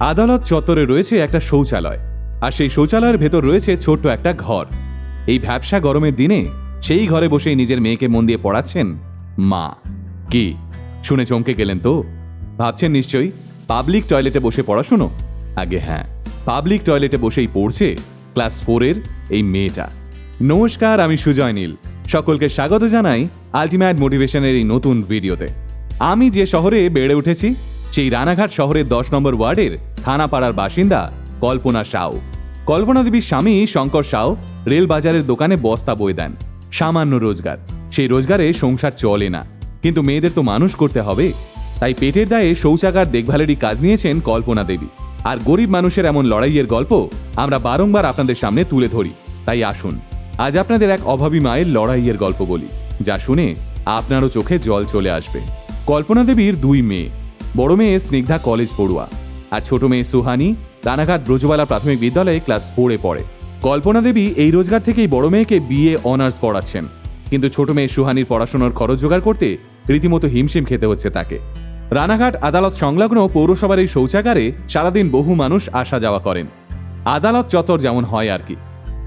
আদালত চত্বরে রয়েছে একটা শৌচালয়, আর সেই শৌচালয়ের ভেতর রয়েছে ছোট্ট একটা ঘর। এই ভ্যাবসা গরমের দিনে সেই ঘরে বসেই নিজের মেয়েকে মন দিয়ে পড়াচ্ছেন মা। কি? শুনে চমকে গেলেন তো? ভাবছেন নিশ্চয়ই পাবলিক টয়লেটে বসে পড়াশুনো? আগে হ্যাঁ পাবলিক টয়লেটে বসেই পড়ছে ক্লাস ফোরের এই মেয়েটা। নমস্কার, আমি সুজয় নীল। সকলকে স্বাগত জানাই আলটিমেট মোটিভেশনের এই নতুন ভিডিওতে। আমি যে শহরে বেড়ে উঠেছি সেই রানাঘাট শহরের দশ নম্বর ওয়ার্ডের থানাপাড়ার বাসিন্দা কল্পনা সাউ। কল্পনা দেবীর স্বামী শঙ্কর সাউ রেল বাজারের দোকানে বস্তা বয়ে দেন, সামান্য রোজগার। সেই রোজগারে সংসার চলে না, কিন্তু মেয়েদের তো মানুষ করতে হবে। তাই পেটের দায়ে শৌচাগার দেখভালেরই কাজ নিয়েছেন কল্পনা দেবী। আর গরিব মানুষের এমন লড়াইয়ের গল্প আমরা বারংবার আপনাদের সামনে তুলে ধরি। তাই আসুন, আজ আপনাদের এক অভাবী মায়ের লড়াইয়ের গল্প বলি, যা শুনে আপনারও চোখে জল চলে আসবে। কল্পনা দেবীর দুই মেয়ে বড় মেয়ে স্নিগ্ধা কলেজ পড়ুয়া। আর ছোট মেয়ে সুহানি রানাঘাট ব্রজবালা প্রাথমিক বিদ্যালয়ে ক্লাস ফোরে পড়ে। কল্পনা দেবী এই রোজগার থেকেই বড় মেয়েকে বিএ অনার্স পড়াচ্ছেন। কিন্তু ছোট মেয়ে সুহানির পড়াশোনার খরচ জোগাড় করতে রীতিমতো হিমশিম খেতে হচ্ছে তাকে। রানাঘাট আদালত সংলগ্ন পৌরসভার এই শৌচাগারে সারাদিন বহু মানুষ আসা যাওয়া করেন। আদালত চত্বর যেমন হয় আর কি।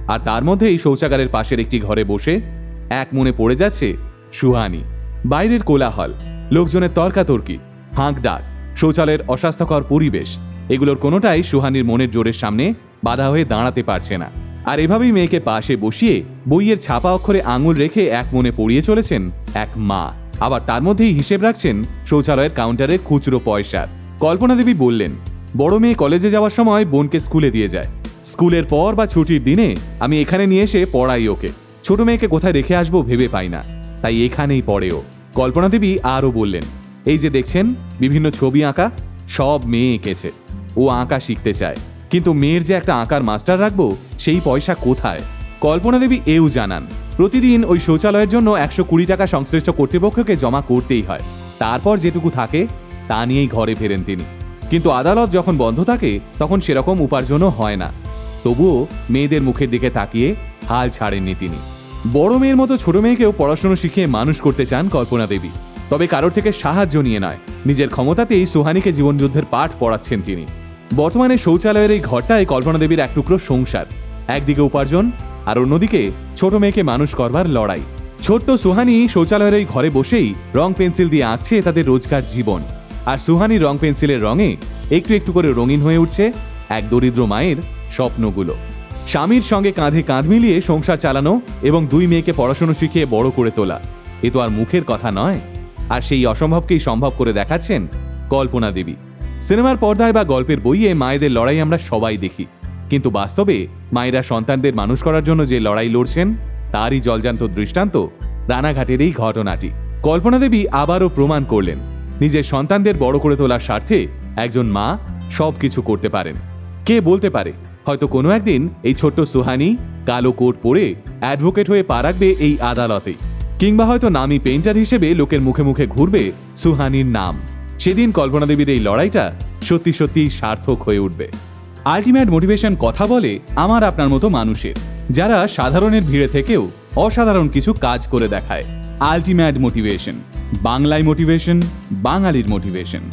আর তার মধ্যে এই শৌচাগারের পাশের একটি ঘরে বসে এক মনে পড়ে যাচ্ছে সুহানি। বাইরের কোলাহল, লোকজনের তর্কাতর্কি। হাঁক ডাক, শৌচালয়ের অস্বাস্থ্যকর পরিবেশ, এগুলোর কোনোটাই সুহানির মনের জোরের সামনে বাধা হয়ে দাঁড়াতে পারছে না। আর এভাবেই মেয়েকে পাশে বসিয়ে বইয়ের ছাপা অক্ষরে আঙুল রেখে এক মনে পড়িয়ে চলেছেন এক মা। আবার তার মধ্যেই হিসেব রাখছেন শৌচালয়ের কাউন্টারে খুচরো পয়সার। কল্পনা দেবী বললেন, বড় মেয়ে কলেজে যাওয়ার সময় বোনকে স্কুলে দিয়ে যায়। স্কুলের পর বা ছুটির দিনে আমি এখানে নিয়ে এসে পড়াই ওকে। ছোট মেয়েকে কোথায় রেখে আসব ভেবে পাই না। তাই এখানেই পড়েও কল্পনা দেবী আরও বললেন এই যে দেখছেন, বিভিন্ন ছবি আঁকা, সব মেয়ে এঁকেছে। ও আঁকা শিখতে চায়। কিন্তু মেয়ের যে একটা আঁকার মাস্টার রাখব, সেই পয়সা কোথায়? কল্পনা দেবী এও জানান, প্রতিদিন ওই শৌচালয়ের জন্য একশো কুড়ি টাকা সংশ্লিষ্ট কর্তৃপক্ষকে জমা করতেই হয়। তারপর যেটুকু থাকে, তা নিয়েই ঘরে ফেরেন তিনি। কিন্তু আদালত যখন বন্ধ থাকে, তখন সেরকম উপার্জনও হয় না। তবুও মেয়েদের মুখের দিকে তাকিয়ে হাল ছাড়েননি তিনি। বড় মেয়ের মতো ছোট মেয়েকেও পড়াশুনো শিখিয়ে মানুষ করতে চান কল্পনা দেবী। তবে কারোর থেকে সাহায্য নিয়ে নয়। নিজের ক্ষমতাতেই সোহানিকে জীবনযুদ্ধের পাঠ পড়াচ্ছেন তিনি। বর্তমানে শৌচালয়ের এই ঘরটায় কল্পনা দেবীর এক টুকরো সংসার। একদিকে উপার্জন, আর অন্যদিকে ছোট মেয়েকে মানুষ করবার লড়াই। ছোট্ট সুহানি শৌচালয়ের এই ঘরে বসেই রং পেন্সিল দিয়ে আঁকছে তাদের রোজকার জীবন। আর সুহানির রং পেন্সিলের রঙে একটু একটু করে রঙিন হয়ে উঠছে এক দরিদ্র মায়ের স্বপ্নগুলো। স্বামীর সঙ্গে কাঁধে কাঁধ মিলিয়ে সংসার চালানো এবং দুই মেয়েকে পড়াশুনো শিখিয়ে বড় করে তোলা। এ তো আর মুখের কথা নয়। আর সেই অসম্ভবকেই সম্ভব করে দেখাচ্ছেন কল্পনা দেবী। সিনেমার পর্দায় বা গল্পের বইয়ে মায়েদের লড়াই আমরা সবাই দেখি। কিন্তু বাস্তবে মায়েরা সন্তানদের মানুষ করার জন্য যে লড়াই লড়ছেন, তারই জলজান্ত দৃষ্টান্ত রানাঘাটের এই ঘটনাটি। কল্পনা দেবী আবারও প্রমাণ করলেন, নিজের সন্তানদের বড় করে তোলার স্বার্থে একজন মা সব কিছু করতে পারেন। কে বলতে পারে? হয়তো কোনো একদিন এই ছোট্ট সুহানি কালো কোট পরে অ্যাডভোকেট হয়ে পা রাখবে এই আদালতে কিংবা হয়তো নামি পেইন্টার হিসেবে লোকের মুখে মুখে ঘুরবে সুহানির নাম। সেদিন কল্পনা দেবীর এই লড়াইটা সত্যি সত্যি সার্থক হয়ে উঠবে। আলটিমেট মোটিভেশন কথা বলে আমার আপনার মতো মানুষের, যারা সাধারণের ভিড়ে থেকেও অসাধারণ কিছু কাজ করে দেখায়। আলটিমেট মোটিভেশন বাংলায় মোটিভেশন বাঙালির মোটিভেশন